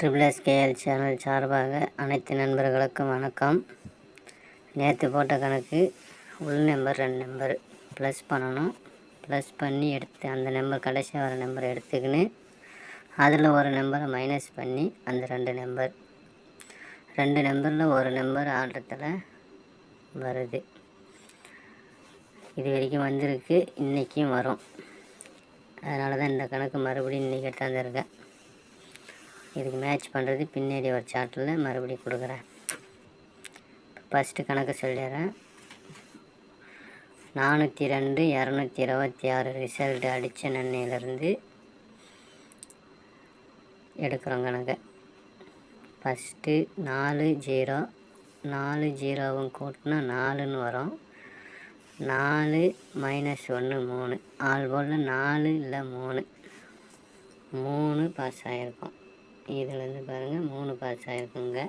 Triple SKL channel சார்பாக அனைத்து நண்பர்களுக்கும் வணக்கம். நேற்று போட்ட கணக்கு உள் நம்பர் ரெண்டு நம்பர் ப்ளஸ் பண்ணணும். ப்ளஸ் பண்ணி எடுத்து அந்த நம்பர் கடைசியாக வர நம்பர் எடுத்துக்கின்னு அதில் ஒரு நம்பரை மைனஸ் பண்ணி அந்த ரெண்டு நம்பர் ரெண்டு நம்பரில் ஒரு நம்பர் ஆர்டத்தில் வருது. இது வரைக்கும் வந்திருக்கு. இன்றைக்கும் வரும். அதனால தான் இந்த கணக்கு மறுபடியும் இன்றைக்கி எடுத்தாந்துருக்கேன் இதுக்கு மேட்ச் பண்ணுறது பின்னாடி ஒரு சார்ட்டில் மறுபடியும் கொடுக்குறேன். ஃபஸ்ட்டு கணக்கு சொல்லிடுறேன். நானூற்றி ரெண்டு இரநூத்தி இருபத்தி ஆறு ரிசல்ட் அடித்த நன்னையிலேருந்து எடுக்கிறோம் கணக்கு. ஃபஸ்ட்டு நாலு ஜீரோ நாலு ஜீரோவும் கூட்டினா நாலுன்னு வரும். நாலு மைனஸ் ஒன்று மூணு. ஆள் போல் நாலு இல்லை மூணு. மூணு பாஸ் ஆகிருக்கும் இதுலேருந்து பாருங்கள் மூணு பாஸ் ஆகிருக்குங்க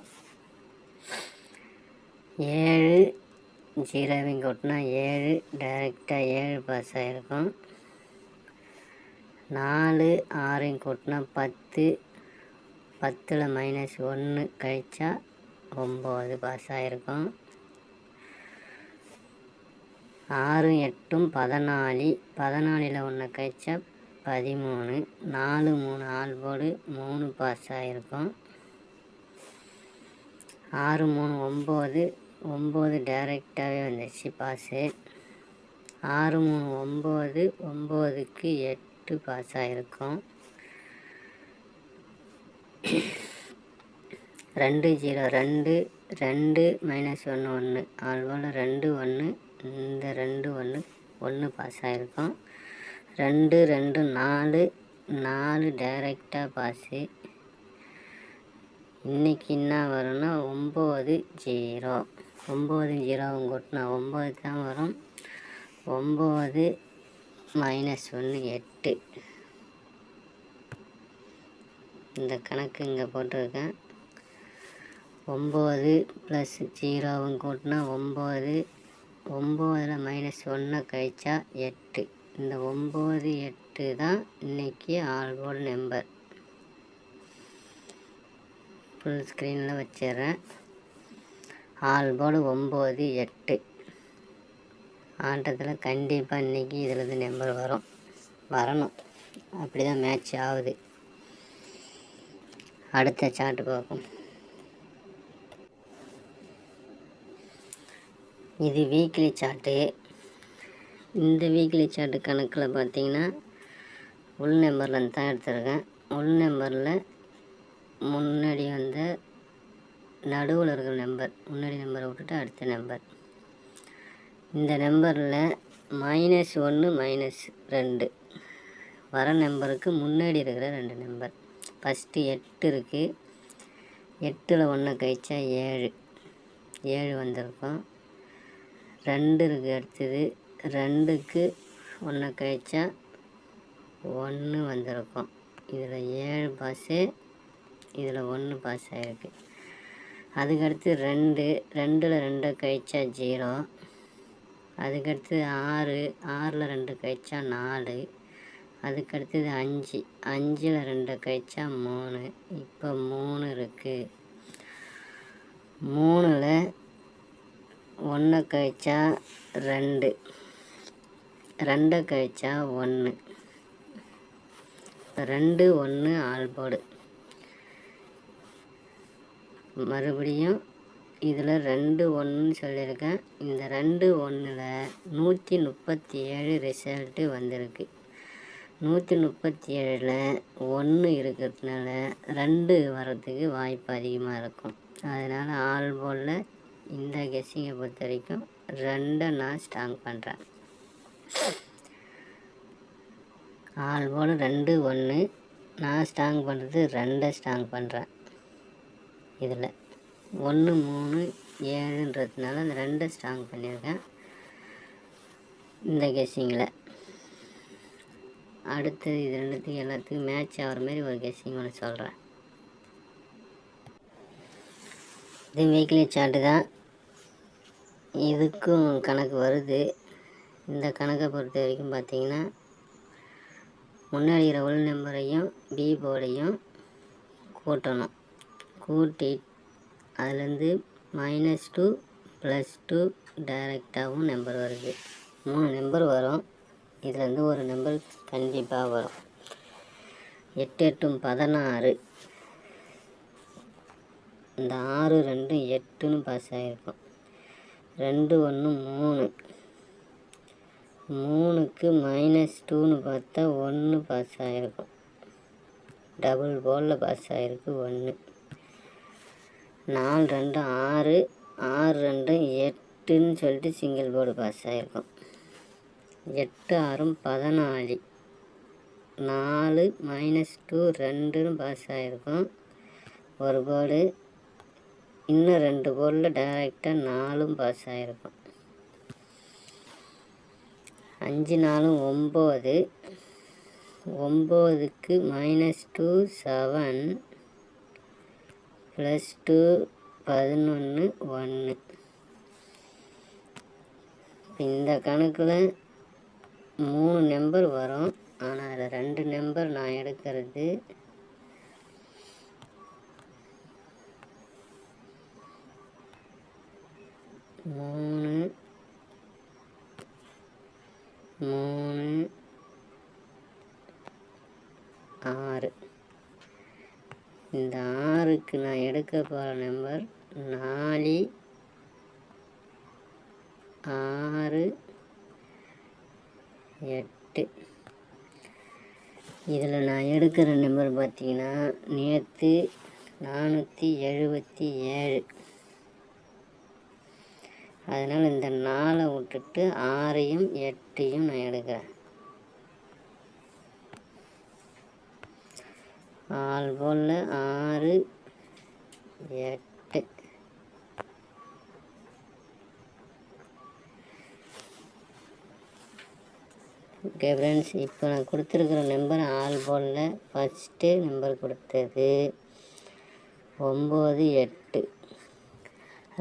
ஏழு ஜீரோவையும் கொட்டினா ஏழு டைரெக்டாக ஏழு பாஸ் ஆகிருக்கும் நாலு ஆறையும் கொட்டினா பத்து பத்தில் மைனஸ் ஒன்று கழிச்சா ஒம்பது பாஸ் ஆகிருக்கும் ஆறும் எட்டும் பதினாலு பதினாலில் ஒன்று கழிச்சா பதிமூணு நாலு மூணு ஆள் போடு மூணு பாஸ் ஆகிருக்கும் ஆறு மூணு ஒம்பது ஒம்பது டைரெக்டாகவே வந்துடுச்சு பாஸு ஆறு மூணு ஒம்பது ஒம்போதுக்கு எட்டு பாஸ் ஆகிருக்கும் ரெண்டு ஜீரோ ரெண்டு ரெண்டு மைனஸ் ஒன்று ஒன்று ஆல்போல் ரெண்டு ஒன்று இந்த ரெண்டு ஒன்று ஒன்று பாஸ் ஆகிருக்கும் ரெண்டு ரெண்டு நாலு நாலு டைரெக்டாக பாஸு இன்றைக்கி என்ன வரும்னா ஒம்பது ஜீரோ ஒம்பது ஜீரோவும் கொட்டினா ஒம்பது தான் வரும். ஒம்பது மைனஸ் ஒன்று எட்டு. இந்த கணக்கு இங்கே போட்டிருக்கேன். ஒம்பது ப்ளஸ் ஜீரோவும் கூட்டினா ஒம்பது. ஒம்பதில் மைனஸ் ஒன்றை கழிச்சா எட்டு. இந்த ஒம்பது எட்டு தான் இன்றைக்கி ஆல்போர்டு நம்பர். ஃபுல் ஸ்க்ரீனில் வச்சிடுறேன். ஆல்போர்டு ஒம்பது எட்டு. ஆட்டத்தில் கண்டிப்பாக இன்றைக்கி இதில் நம்பர் வரும். வரணும். அப்படி தான் மேட்ச் ஆகுது. அடுத்த சார்ட்டு பார்ப்போம். இது வீக்லி சார்ட்டு இந்த வீக்லி சார்ட் கணக்கில் பார்த்தீங்கன்னா உள் நம்பரில் தான் எடுத்திருக்கேன். உள் நம்பரில் முன்னாடி வந்த நடுவில் இருக்கிற நம்பர் முன்னாடி நம்பரை விட்டுட்டு அடுத்த நம்பர் இந்த நம்பரில் மைனஸ் ஒன்று மைனஸ் ரெண்டு. வர நம்பருக்கு முன்னாடி இருக்கிற ரெண்டு நம்பர் ஃபஸ்ட்டு எட்டு இருக்குது எட்டில் ஒன்று கழிச்சா ஏழு. ஏழு வந்திருக்கும். ரெண்டு இருக்குது அடுத்தது. ரெண்டுக்கு ஒன்று கழிச்சா ஒன்று வந்திருக்கும். இதில் ஏழு பாஸு இதில் ஒன்று பாஸ் ஆகிருக்கு அதுக்கடுத்து ரெண்டு ரெண்டில் ரெண்டை கழிச்சா ஜீரோ. அதுக்கடுத்து ஆறு ஆறில் ரெண்டு கழிச்சா நாலு. அதுக்கடுத்தது அஞ்சு அஞ்சில் ரெண்டு கழிச்சா மூணு. இப்போ மூணு இருக்குது மூணில் ஒன்றை கழிச்சா ரெண்டு. ரெண்டை கழிச்சா ஒன்று. ரெண்டு ஒன்று ஆல்போடு மறுபடியும் இதில் ரெண்டு ஒன்றுன்னு சொல்லியிருக்கேன். இந்த ரெண்டு ஒன்றில் நூற்றி முப்பத்தி ஏழு ரிசல்ட்டு வந்திருக்கு. நூற்றி முப்பத்தி ஏழில் ஒன்று இருக்கிறதுனால ரெண்டு வர்றதுக்கு வாய்ப்பு அதிகமாக இருக்கும். அதனால் ஆல்போலில் இந்த கெஸ்ஸிங்கை பொறுத்த வரைக்கும் ரெண்டை நான் ஸ்ட்ராங் பண்ணுறேன். ஆல் போல் ரெண்டு ஒன்று நான் ஸ்ட்ராங் பண்ணுறது ரெண்டை ஸ்ட்ராங் பண்ணுறேன் இதில். ஒன்று மூணு ஏழுன்றதுனால அந்த ரெண்டை ஸ்ட்ராங் பண்ணியிருக்கேன். இந்த கெஸ்ஸிங்கில் அடுத்தது இது ரெண்டுத்துக்கும் எல்லாத்துக்கும் மேட்ச் ஆகிற மாதிரி ஒரு கெஸ்ஸிங் ஒன்று சொல்கிறேன் இது வீக்லி சார்ட்டு தான். இதுக்கும் கணக்கு வருது. இந்த கணக்கை பொறுத்த வரைக்கும் பார்த்தீங்கன்னா முன்னாடி இருக்கிற உள் நம்பரையும் பி போர்டையும் கூட்டணும். கூட்டி அதுலேருந்து மைனஸ் டூ ப்ளஸ் டூ டைரெக்டாகவும் நம்பர் வருது. மூணு நம்பர் வரும். இதுலேருந்து ஒரு நம்பர் கண்டிப்பாக வரும். எட்டு எட்டும் பதினாறு. இந்த ஆறு ரெண்டும் எட்டுன்னு பாஸ் ஆகிருக்கும் ரெண்டு ஒன்று மூணு. மூணுக்கு மைனஸ் டூன்னு பார்த்தா ஒன்று பாஸ் ஆகிருக்கும் டபுள் போலில் பாஸ் ஆகிருக்கு ஒன்று நாலு ரெண்டு ஆறு ஆறு ரெண்டு எட்டுன்னு சொல்லிட்டு சிங்கிள் போர்டு பாஸ் ஆகிருக்கும் எட்டு ஆறும் பதினாலு. நாலு மைனஸ் டூ ரெண்டுன்னு பாஸ் ஆகிருக்கும் ஒரு போர்டு இன்னும் ரெண்டு போர்டில் டைரெக்டாக நாலும் பாஸ் ஆகிருக்கும் அஞ்சு நாலும் ஒம்பது. ஒம்பதுக்கு minus two seven plus two பதினொன்று ஒன்று இந்த கணக்கில் மூணு நம்பர் வரும். ஆனால் அதில் ரெண்டு நம்பர் நான் எடுக்கிறது. மூணு ஆறு. இந்த ஆறுக்கு நான் எடுக்க போகிற நம்பர் நாலு ஆறு எட்டு. இதில் நான் எடுக்கிற நம்பர் பார்த்தீங்கன்னா நேற்று நானூற்றி எழுபத்தி ஏழு. அதனால் இந்த நாலை விட்டுட்டு ஆறையும் எட்டையும் நான் எடுக்கிறேன். ஆள் போல் ஆறு எட்டு. ஓகே ஃப்ரெண்ட்ஸ் இப்போ நான் கொடுத்துருக்குற நம்பர் ஆள் போலில் ஃபஸ்ட்டு நம்பர் கொடுத்தது ஒம்பது எட்டு.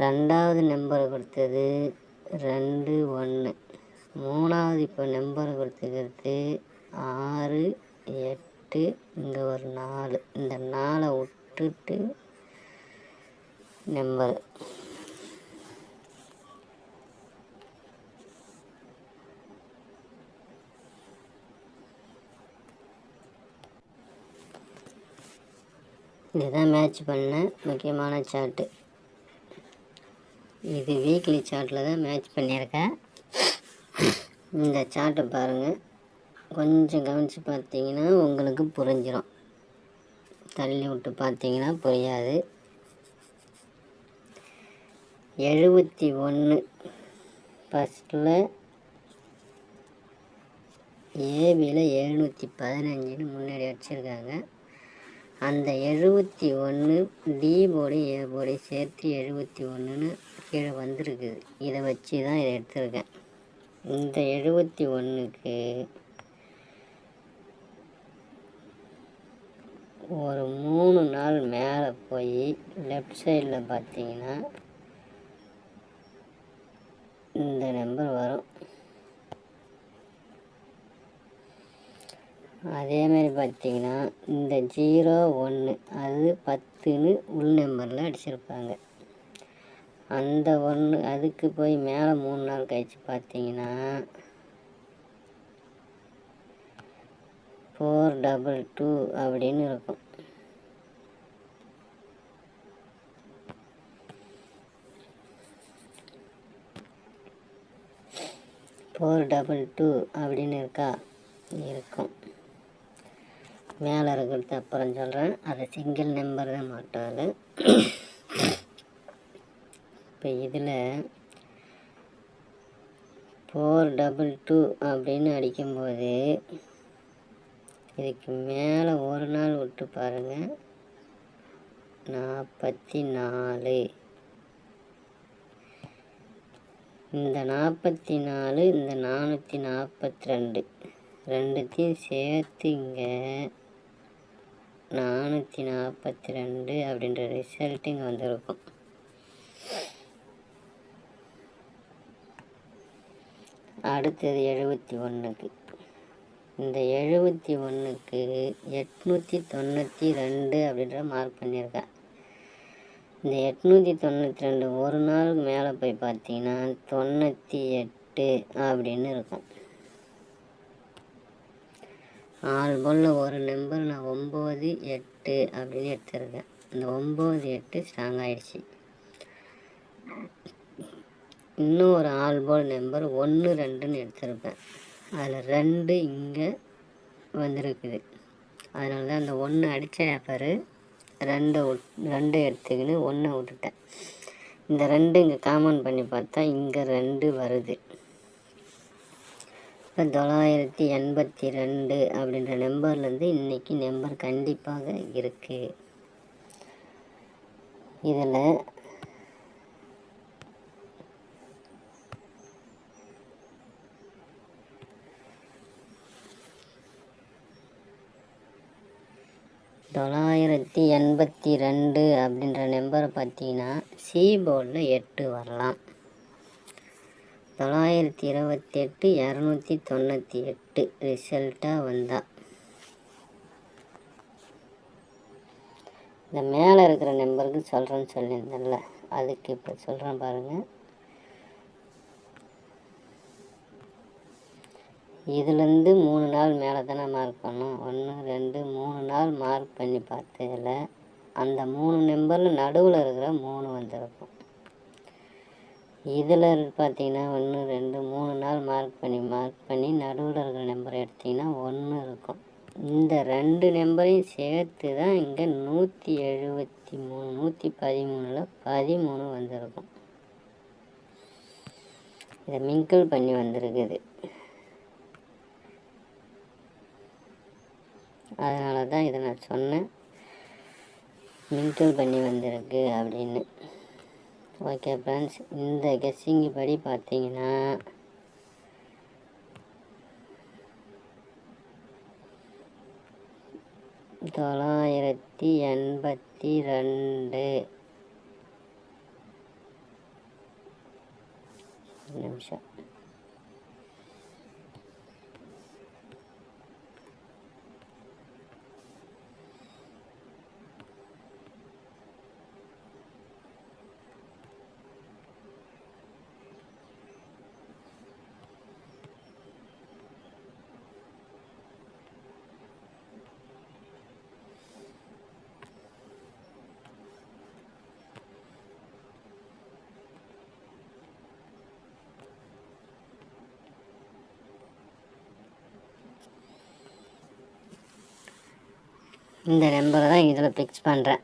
ரெண்டாவது நம்பர் கொடுத்தது ரெண்டு ஒன்று. மூணாவது இப்போ நம்பர் கொடுத்துக்கிறது ஆறு எட்டு. இங்கே ஒரு நாலு. இந்த நாளை விட்டுட்டு நம்பர் இதுதான் மேட்ச் பண்ண முக்கியமான சார்ட்டு இது வீக்லி சார்ட்டில் தான் மேட்ச் பண்ணியிருக்கேன். இந்த சார்ட்டை பாருங்கள் கொஞ்சம் கவனித்து பார்த்தீங்கன்னா உங்களுக்கு புரிஞ்சிடும் தள்ளி விட்டு பார்த்தீங்கன்னா புரியாது. எழுபத்தி ஒன்று ஃபஸ்ட்டில் ஏபியில் எழுநூற்றி பதினஞ்சுன்னு முன்னாடி வச்சுருக்காங்க. அந்த எழுபத்தி ஒன்று டி போர்டு ஏ போர்டு சேர்த்து எழுபத்தி ஒன்றுன்னு கீழே வந்திருக்குது. இதை வச்சு தான் இதை எடுத்திருக்கேன். இந்த எழுபத்தி ஒன்றுக்கு ஒரு மூணு நாள் மேலே போய் லெஃப்ட் சைடில் பார்த்தீங்கன்னா இந்த நம்பர் வரும். அதேமாரி பார்த்தீங்கன்னா இந்த ஜீரோ ஒன்று அது பத்துன்னு உள் நம்பரில் அடிச்சிருப்பாங்க. அந்த ஒன்று அதுக்கு போய் மேலே மூணு நாள் கழிச்சு பார்த்தீங்கன்னா ஃபோர் டபுள் டூ அப்படின்னு இருக்கும். ஃபோர் டபுள் டூ அப்படின்னு இருக்கா? இருக்கும். மேலே இருக்கிறது அப்புறம் சொல்கிறேன் அது சிங்கிள் நம்பர் தான் மாட்டாது. இப்போ இதில் ஃபோர் டபுள் டூ அப்படின்னு அடிக்கும்போது இதுக்கு மேலே ஒரு நாள் விட்டு பாருங்கள் நாற்பத்தி நாலு இந்த நாற்பத்தி நாலு இந்த நானூற்றி நாற்பத்தி ரெண்டு ரெண்டுத்தையும் சேர்த்து இங்கே நானூற்றி நாற்பத்தி ரெண்டு அப்படின்ற ரிசல்ட் இங்கே வந்திருக்கும். அடுத்தது எழுபத்தி ஒன்றுக்கு இந்த எழுபத்தி ஒன்றுக்கு எட்நூற்றி தொண்ணூற்றி ரெண்டு அப்படின்ற மார்க் பண்ணியிருக்கேன் இந்த எட்நூற்றி தொண்ணூற்றி ரெண்டு ஒரு நாளுக்கு மேலே போய் பார்த்தீங்கன்னா தொண்ணூற்றி எட்டு அப்படின்னு இருக்கும். ஆறு பொல்ல ஒரு நம்பர் நான் ஒம்பது எட்டு அப்படின்னு எடுத்திருக்கேன். இந்த ஒம்பது எட்டு ஸ்ட்ராங் ஆகிடுச்சி இன்னும் ஒரு ஆள் போல் நம்பர் ஒன்று ரெண்டுன்னு எடுத்திருப்பேன் அதில் ரெண்டு இங்கே வந்திருக்குது. அதனால தான் அந்த ஒன்று அடித்தேன் பாரு ரெண்டை விட் ரெண்டு எடுத்துக்கின்னு ஒன்றை விட்டுட்டேன். இந்த ரெண்டு இங்கே காமன் பண்ணி பார்த்தா இங்கே ரெண்டு வருது. இப்போ தொள்ளாயிரத்தி எண்பத்தி ரெண்டு அப்படின்ற நம்பர்லேருந்து இன்றைக்கி நம்பர் கண்டிப்பாக இருக்குது இதில் நூற்றி எண்பத்தி ரெண்டு அப்படின்ற நம்பரை பார்த்தீங்கன்னா சி போர்டில் எட்டு வரலாம். தொள்ளாயிரத்தி இருபத்தெட்டு இரநூத்தி தொண்ணூற்றி எட்டு ரிசல்ட்டாக வந்தால் இந்த மேலே இருக்கிற நம்பருக்கு சொல்கிறேன்னு சொல்லியிருந்தேன்ல அதுக்கு இப்போ சொல்கிறேன் பாருங்கள் இதுலேருந்து மூணு நாள் மேலே தானே மார்க் பண்ணோம். ஒன்று ரெண்டு மூணு நாள் மார்க் பண்ணி பார்த்ததில் அந்த மூணு நம்பரில் நடுவில் இருக்கிற மூணு வந்திருக்கும். இதில் பார்த்தீங்கன்னா ஒன்று ரெண்டு மூணு நாள் மார்க் பண்ணி மார்க் பண்ணி நடுவில் இருக்கிற நம்பரை எடுத்திங்கன்னா ஒன்று இருக்கும். இந்த ரெண்டு நம்பரையும் சேர்த்து தான் இங்கே நூற்றி எழுபத்தி மூணு நூற்றி பதிமூணில் பதிமூணு வந்திருக்கும். இதை மிங்கிள் பண்ணி வந்திருக்குது. அதனால தான் இதை நான் சொன்னேன். மிங்கிள் பண்ணி வந்திருக்கு அப்படின்னு. ஓகே ஃப்ரெண்ட்ஸ் இந்த கெஸ்ஸிங்கு படி பார்த்தீங்கன்னா தொள்ளாயிரத்தி எண்பத்தி ரெண்டு. நிமிஷம். இந்த நம்பரை தான் இதில் ஃபிக்ஸ் பண்ணுறேன்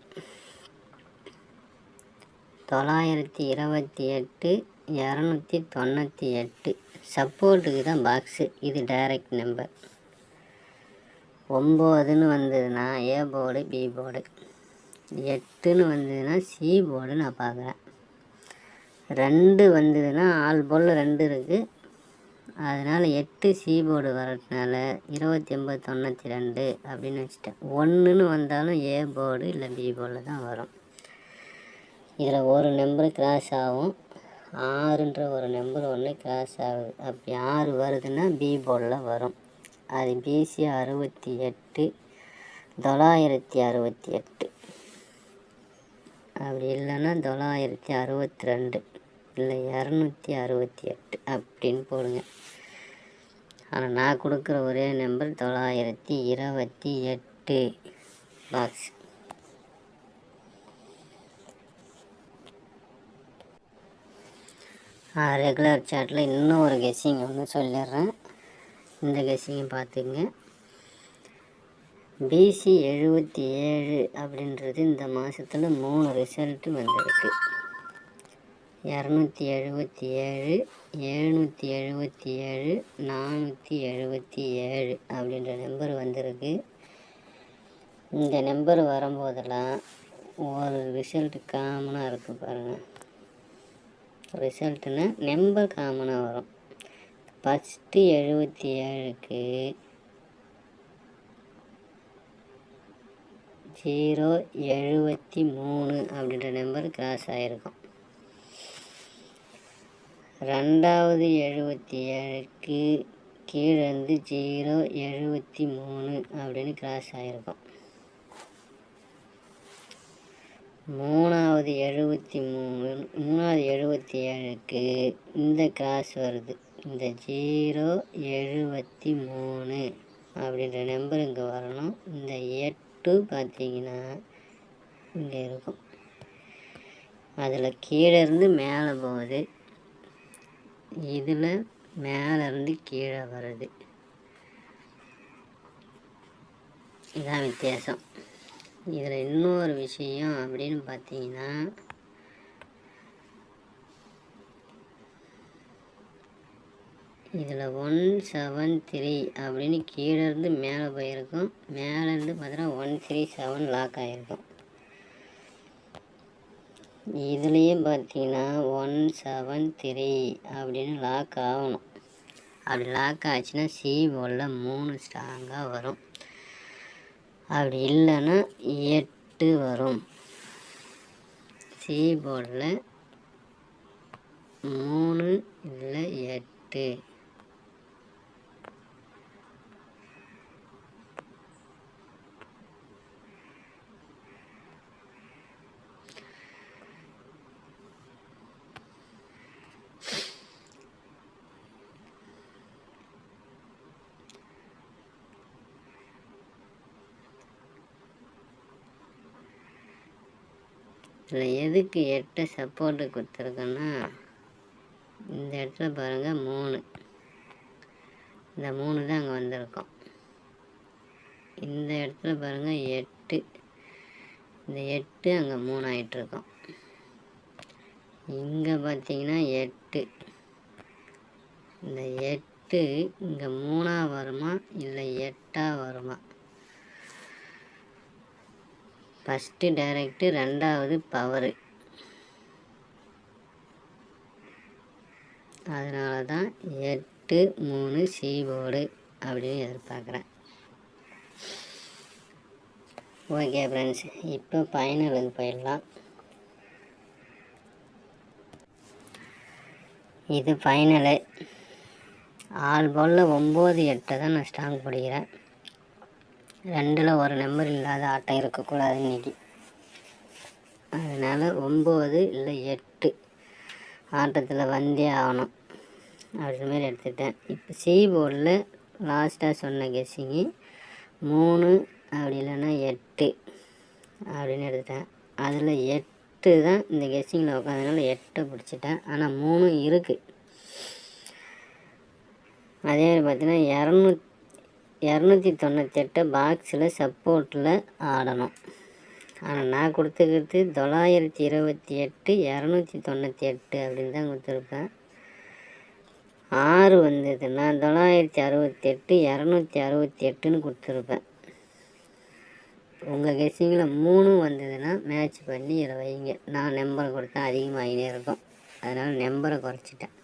தொள்ளாயிரத்தி இருபத்தி எட்டு இரநூத்தி தொண்ணூற்றி எட்டு. சப்போர்ட்டுக்கு தான் பாக்ஸு இது டைரக்ட் நம்பர் ஒம்போதுன்னு வந்ததுன்னா ஏ போர்டு பி போர்டு எட்டுன்னு வந்ததுன்னா சி போர்டு நான் பார்க்குறேன். ரெண்டு வந்ததுன்னா ஆல் போர்டில் ரெண்டு இருக்குது அதனால் எட்டு சி போர்டு வரதுனால இருபத்தி ஒம்பது தொண்ணூற்றி ரெண்டு அப்படின்னு வச்சுட்டேன். ஒன்றுன்னு வந்தாலும் ஏ போர்டு இல்லை பி போர்டில் தான் வரும். இதில் ஒரு நம்பர் கிராஸ் ஆகும். ஆறுன்ற ஒரு நம்பர் ஒன்று கிராஸ் ஆகுது. அப்படி ஆறு வருதுன்னா பி போர்டில் வரும். அது பிசி அறுபத்தி எட்டு தொள்ளாயிரத்தி அறுபத்தி எட்டு. அப்படி இல்லைன்னா தொள்ளாயிரத்தி அறுபத்தி ரெண்டு. இல்லை இரநூத்தி அறுபத்தி எட்டு அப்படின்னு போடுங்க. ஆனால் நான் கொடுக்குற ஒரே நம்பர் தொள்ளாயிரத்தி இருபத்தி எட்டு பாக்ஸ் ரெகுலர் சாட்டில் இன்னும் ஒரு கெஸ்ஸிங் ஒன்று சொல்லிடுறேன். இந்த கெஸ்ஸிங்கை பார்த்துங்க பிசி எழுபத்தி ஏழு அப்படின்றது இந்த மாதத்தில் மூணு ரிசல்ட்டு வந்திருக்கு. இரநூத்தி எழுபத்தி ஏழு எழுநூற்றி எழுபத்தி ஏழு நானூற்றி எழுபத்தி ஏழு அப்படின்ற நம்பர் வந்திருக்கு. இந்த நம்பர் வரும்போதெல்லாம் ஒரு ரிசல்ட் காமனாக இருக்குது பாருங்கள் ரிசல்ட்டுனா நம்பர் காமனாக வரும். ஃபஸ்ட்டு எழுபத்தி ஏழுக்கு ஜீரோ எழுபத்தி மூணு அப்படின்ற நம்பர் கிராஸ் ஆகிருக்கும் ரெண்டாவது எழுபத்தி ஏழுக்கு கீழே இருந்து ஜீரோ எழுபத்தி மூணு அப்படின்னு கிராஸ் ஆகிருக்கும் மூணாவது எழுபத்தி மூணு மூணாவது எழுபத்தி ஏழுக்கு இந்த கிராஸ் வருது. இந்த ஜீரோ எழுபத்தி மூணு அப்படின்ற நம்பர் இங்கே வரணும். இந்த எட்டு பார்த்தீங்கன்னா இங்கே இருக்கும். அதில் கீழே இருந்து மேலே போகுது. இதில் மேலேருந்து கீழே வருது இதான் வித்தியாசம். இதில் இன்னொரு விஷயம் அப்படின்னு பார்த்தீங்கன்னா இதில் ஒன் செவன் த்ரீ அப்படின்னு கீழேருந்து மேலே போயிருக்கும். மேலேருந்து பார்த்தீங்கன்னா ஒன் த்ரீ செவன் லாக் ஆகிருக்கும் இதுலேயும் பார்த்தீங்கன்னா ஒன் செவன் த்ரீ அப்படின்னு லாக் ஆகணும். அப்படி லாக் ஆச்சுன்னா சி போலில் மூணு ஸ்ட்ராங்காக வரும். அப்படி இல்லைன்னா எட்டு வரும். சி போர்டில் மூணு இல்லை எட்டு. இதில் எதுக்கு எட்டு சப்போர்ட்டு கொடுத்துருக்கேன்னா இந்த இடத்துல பாருங்கள் மூணு. இந்த மூணு தான் அங்கே வந்திருக்கோம். இந்த இடத்துல பாருங்கள் எட்டு. இந்த எட்டு அங்கே மூணு ஆகிட்டுருக்கோம் இங்கே பார்த்தீங்கன்னா எட்டு. இந்த எட்டு இங்கே மூணாக வருமா இல்லை எட்டாக வருமா? ஃபஸ்ட்டு டைரக்டு ரெண்டாவது பவரு அதனால தான் எட்டு மூணு சி போர்டு அப்படின்னு எதிர்பார்க்குறேன். ஓகே ஃப்ரெண்ட்ஸ் இப்போ ஃபைனலுக்கு போயிடலாம். இது ஃபைனலு ஆள் போல் ஒம்பது எட்டை தான் நான் ஸ்டாங் பிடிக்கிறேன். ரெண்டில் ஒரு நம்பர் இல்லாத ஆட்டம் இருக்கக்கூடாது இன்றைக்கி அதனால் ஒம்பது இல்லை எட்டு ஆட்டத்தில் வந்தே ஆகணும். அப்படின்ற மாதிரி எடுத்துட்டேன். இப்போ சி போர்டில் லாஸ்ட்டாக சொன்ன கெஸ்ஸிங்கு மூணு அப்படி இல்லைன்னா எட்டு அப்படின்னு எடுத்துட்டேன். அதில் எட்டு தான் இந்த கெஸ்ஸிங்கில் உட்காந்தனால எட்டை பிடிச்சிட்டேன். ஆனால் மூணும் இருக்குது அதே மாதிரி பார்த்தீங்கன்னா இரநூத்தி இரநூத்தி தொண்ணூத்தெட்டு பாக்ஸில் சப்போர்ட்டில் ஆடணும். ஆனால் நான் கொடுத்துக்கிறது தொள்ளாயிரத்தி இருபத்தி எட்டு இரநூத்தி தொண்ணூற்றி எட்டு அப்படின்னு தான் கொடுத்துருப்பேன் ஆறு வந்தது நான் தொள்ளாயிரத்தி அறுபத்தெட்டு இரநூத்தி அறுபத்தி எட்டுன்னு கொடுத்துருப்பேன். உங்கள் கெஸ்ஸிங்கில் மூணும் வந்ததுன்னா மேட்ச் பண்ணி இதில் வைங்க. நான் நம்பரை கொடுத்தா அதிகமாகினே இருக்கும். அதனால் நம்பரை குறைச்சிட்டேன்.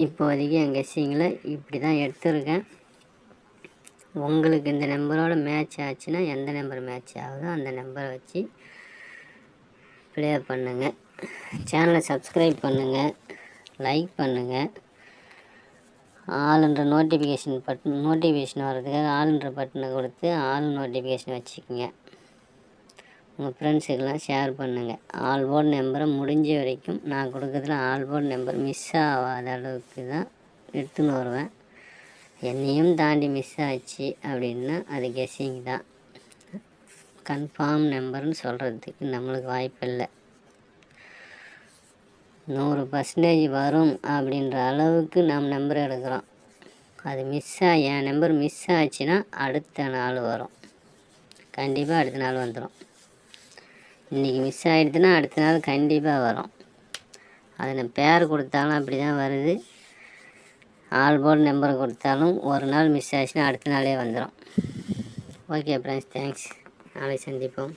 இப்போதைக்கு என் கெஸ்ஸிங்கில் இப்படி தான் எடுத்திருக்கேன். உங்களுக்கு இந்த நம்பரோட மேட்ச் ஆச்சுன்னா எந்த நம்பர் மேட்ச் ஆகுதோ அந்த நம்பரை வச்சு ப்ளே பண்ணுங்கள் சேனலை சப்ஸ்கிரைப் பண்ணுங்கள் லைக் பண்ணுங்கள் ஆளுன்ற நோட்டிஃபிகேஷன் பட்டன் நோட்டிஃபிகேஷன் வர்றதுக்காக ஆளுன்ற பட்டனை கொடுத்து ஆள் நோட்டிஃபிகேஷன் வச்சுக்கோங்க. உங்கள் ஃப்ரெண்ட்ஸுக்கெல்லாம் ஷேர் பண்ணுங்கள் ஆல்போர்ட் நம்பரை முடிஞ்ச வரைக்கும் நான் கொடுக்குறதுல ஆல்போர்ட் நம்பர் மிஸ் ஆகாத அளவுக்கு தான் எடுத்துன்னு வருவேன். என்னையும் தாண்டி மிஸ் ஆச்சு அப்படின்னா அது கெஸ்ஸிங் தான். கன்ஃபார்ம் நம்பர்னு சொல்கிறதுக்கு நம்மளுக்கு வாய்ப்பில்லை நூறு பர்சன்டேஜ் வரும் அப்படின்ற அளவுக்கு நாம் நம்பர் எடுக்கிறோம். அது மிஸ் ஆ என் நம்பர் மிஸ் ஆச்சுன்னா அடுத்த நாள் வரும். கண்டிப்பாக அடுத்த நாள் வந்துடும் இன்றைக்கி மிஸ் ஆகிடுதுன்னா அடுத்த நாள் கண்டிப்பாக வரும். அது நான் பேர் கொடுத்தாலும் அப்படி தான் வருது. ஆல் போர்டு நம்பர் கொடுத்தாலும் ஒரு நாள் மிஸ் ஆச்சுன்னா அடுத்த நாளே வந்துடும் ஓகே ஃப்ரெண்ட்ஸ் தேங்க்ஸ் நாளை சந்திப்போம்.